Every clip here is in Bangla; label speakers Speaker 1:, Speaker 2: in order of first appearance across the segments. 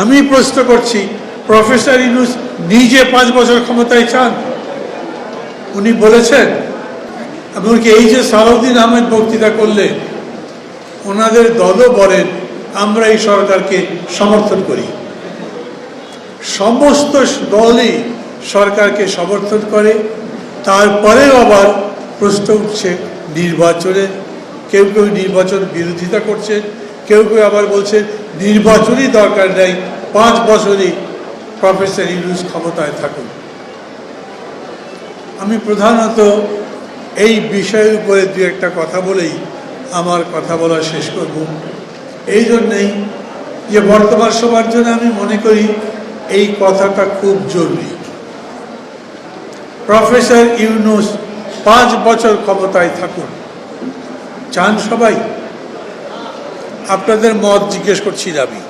Speaker 1: আমি প্রশ্ন করছি, প্রফেসর ইনুস নিজে পাঁচ বছর ক্ষমতায় চান? উনি বলেছেন, এমনকি এই যে সালাউদ্দিন আহমেদ বক্তৃতা করলেন ওনাদের দলও বলেন, আমরা এই সরকারকে সমর্থন করি। সমস্ত দলই সরকারকে সমর্থন করে, তারপরেও আবার প্রশ্ন উঠছে নির্বাচনে। কেউ কেউ নির্বাচন বিরোধিতা করছে কেউ কেউ আবার বলছে নির্বাচনই দরকার নেই, পাঁচ বছরই প্রফেসর ইউনুস ক্ষমতায় থাকুন। আমি প্রধানত এই বিষয়ের উপরে দু একটা কথা বলেই আমার কথা বলা শেষ করব। এই জন্যেই যে বর্তমান সবার জন্য আমি মনে করি এই কথাটা খুব জরুরি। প্রফেসর ইউনুস পাঁচ বছর ক্ষমতায় থাকুন। চান সবাই? আপনাদের মত জিজ্ঞেস করছি আমি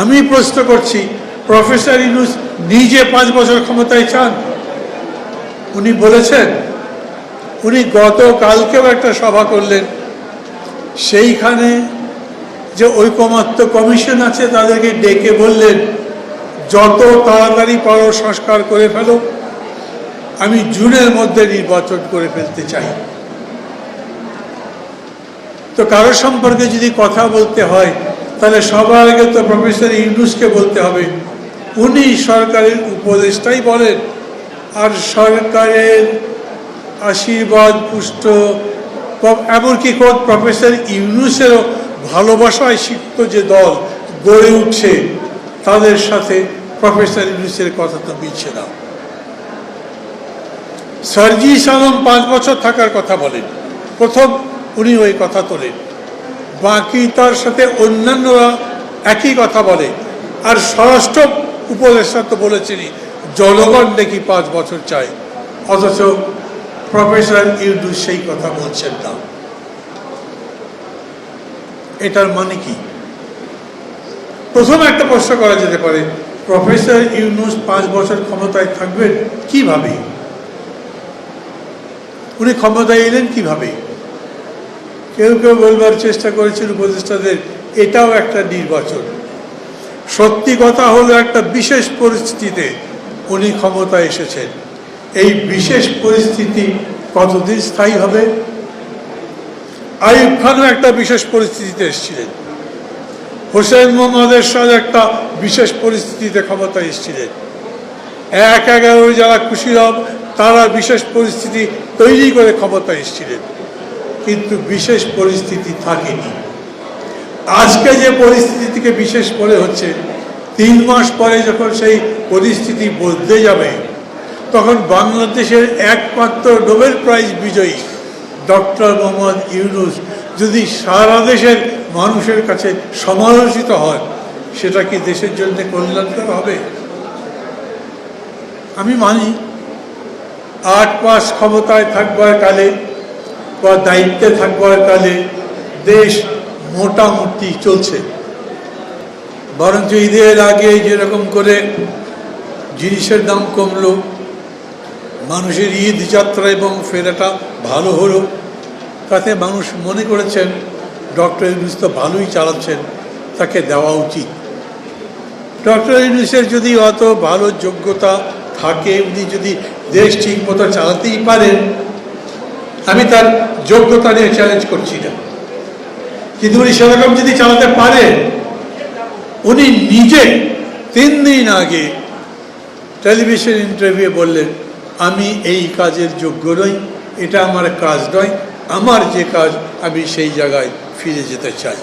Speaker 1: আমি প্রশ্ন করছি, প্রফেসর ইউনুস নিজে পাঁচ বছর ক্ষমতায় চান? উনি বলেছেন, উনি গতকালকেও একটা সভা করলেন। সেইখানে যে ঐকমত্য কমিশন আছে, তাদেরকে ডেকে বললেন, যত তাড়াতাড়ি পারো সংস্কার করে ফেলো। আমি জুনের মধ্যে নির্বাচন করে ফেলতে চাই। তো কারও সম্পর্কে যদি কথা বলতে হয়, তাহলে সবার আগে তো প্রফেসর ইউনুসকে বলতে হবে। উনি সরকারের উপদেষ্টাই বলেন, আর সরকারের আশীর্বাদ, পুষ্ট এমনকি খোদ প্রফেসর ইউনুসেরও ভালোবাসায় সিক্ত যে দল গড়ে উঠছে, তাদের সাথে প্রফেসর ইউনুসের কথা তো মিলছে না। সার্জি সালম পাঁচ বছর থাকার কথা বলেন। প্রথম উনি ওই কথা তোলেন। বাকি তার সাথে অন্যান্যরা একই কথা বলে। আর স্বরাষ্ট্র উপদেষ্টা তো বলেছেনই জনগণ নাকি পাঁচ বছর চায়। অথচ প্রফেসর ইউনুস সেই কথা বলছেন না। এটার মানে কি? প্রথম একটা প্রশ্ন করা যেতে পারে, প্রফেসর ইউনুস পাঁচ বছর ক্ষমতায় থাকবেন কীভাবে? উনি ক্ষমতায় এলেন কীভাবে? কেউ কেউ বলবার চেষ্টা করেছেন উপদেষ্টাদের, এটাও একটা নির্বাচন। সত্যি কথা হলো একটা বিশেষ পরিস্থিতিতে উনি ক্ষমতা এসেছেন। এই বিশেষ পরিস্থিতি কতদিন স্থায়ী হবে? আইব খানও একটা বিশেষ পরিস্থিতিতে এসেছিলেন। হোসেন মোহাম্মদের সাথে একটা বিশেষ পরিস্থিতিতে ক্ষমতা এসেছিলেন। এক এগারো যারা খুশিরাম তারা বিশেষ পরিস্থিতি তৈরি করে ক্ষমতা এসেছিলেন। কিন্তু বিশেষ পরিস্থিতি থাকেনি। আজকে যে পরিস্থিতি থেকে বিশেষ করে হচ্ছে, তিন মাস পরে যখন সেই পরিস্থিতি বদলে যাবে, তখন বাংলাদেশের একমাত্র নোবেল প্রাইজ বিজয়ী ডক্টর মোহাম্মদ ইউনুস যদি সারা দেশের মানুষের কাছে সমালোচিত হয় সেটা কি দেশের জন্য কল্যাণকর হবে? আমি মানি, আট মাস ক্ষমতায় থাকবার কালে বা দায়িত্বে থাকবার কালে দেশ মোটামুটি চলছে। বরঞ্চ ঈদের আগে যেরকম করে জিনিসের দাম কমলো, মানুষের ঈদ যাত্রা এবং ফেরাটা ভালো হলো, তাতে মানুষ মনে করেছেন, ডক্টর ইউনুস তো ভালোই চালাচ্ছেন, তাকে দেওয়া উচিত। ডক্টর ইউনুসের যদি অত ভালো যোগ্যতা থাকে, উনি যদি দেশ ঠিক মতো চালাতেই পারেন আমি তার যোগ্যতা নিয়ে চ্যালেঞ্জ করছি না কিন্তু উনি সেরকম যদি চালাতে পারে, উনি নিজে তিন দিন আগে টেলিভিশন ইন্টারভিউ বললেন, আমি এই কাজের যোগ্য নই, এটা আমার কাজ নয়, আমার যে কাজ, আমি সেই জায়গায় ফিরে যেতে চাই।